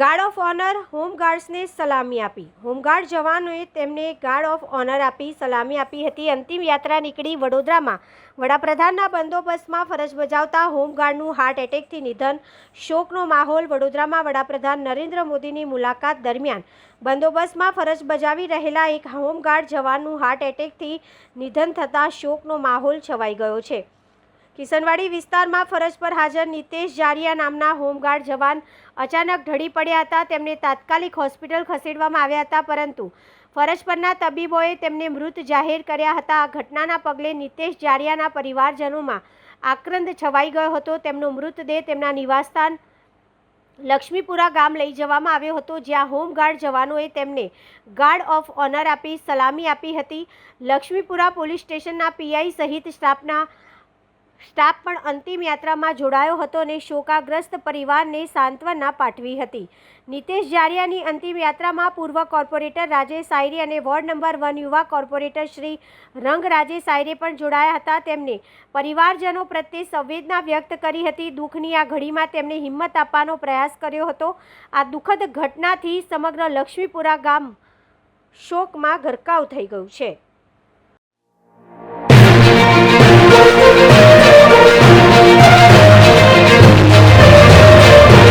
Guard of honour હોમગાર્ડ્સને સલામી આપી. હોમગાર્ડ જવાનોએ તેમને ગાર્ડ ઓફ ઓનર આપી, સલામી આપી હતી. અંતિમ યાત્રા નીકળી વડોદરામાં. વડાપ્રધાનના બંદોબસ્તમાં ફરજ બજાવતા હોમગાર્ડનું હાર્ટ એટેકથી નિધન, શોકનો માહોલ વડોદરામાં વડાપ્રધાન નરેન્દ્ર મોદીની મુલાકાત દરમિયાન. બંદોબસ્તમાં ફરજ બજાવી રહેલા એક હોમગાર્ડ જવાનનું હાર્ટ એટેકથી નિધન થતાં શોકનો માહોલ છવાઈ ગયો છે. કિશનવાડી વિસ્તારમાં ફરજ પર હાજર નિતેશ જારિયા નામના હોમગાર્ડ જવાન અચાનક ઢળી પડ્યા હતા. તેમને તાત્કાલિક હોસ્પિટલ ખસેડવામાં આવ્યા હતા, પરંતુ ફરજ પરના તબીબોએ તેમને મૃત જાહેર કર્યા હતા. આ ઘટનાના પગલે નિતેશ જારિયાના પરિવારજનોમાં આક્રંદ છવાઈ ગયો હતો. તેમનો મૃતદેહ તેમના નિવાસસ્થાન લક્ષ્મીપુરા ગામ લઈ જવામાં આવ્યો હતો, જ્યાં હોમગાર્ડ જવાનોએ તેમને ગાર્ડ ઓફ ઓનર આપી સલામી આપી હતી. લક્ષ્મીપુરા પોલીસ સ્ટેશનના પીઆઈ સહિત સ્ટાફના સ્ટાફ પણ અંતિમ યાત્રામાં જોડાયો હતો અને શોકાગ્રસ્ત પરિવારને સાંત્વના પાઠવી હતી. નિતેશ જારિયાની અંતિમ યાત્રામાં પૂર્વ કોર્પોરેટર રાજેશ સાયરી અને વોર્ડ નંબર વન યુવા કોર્પોરેટર શ્રી રંગ રાજેશ સાયરે પણ જોડાયા હતા. તેમને પરિવારજનો પ્રત્યે સંવેદના વ્યક્ત કરી હતી. દુઃખની આ ઘડીમાં તેમણે હિંમત આપવાનો પ્રયાસ કર્યો હતો. આ દુઃખદ ઘટનાથી સમગ્ર લક્ષ્મીપુરા ગામ શોકમાં ગરકાવ થઈ ગયું છે.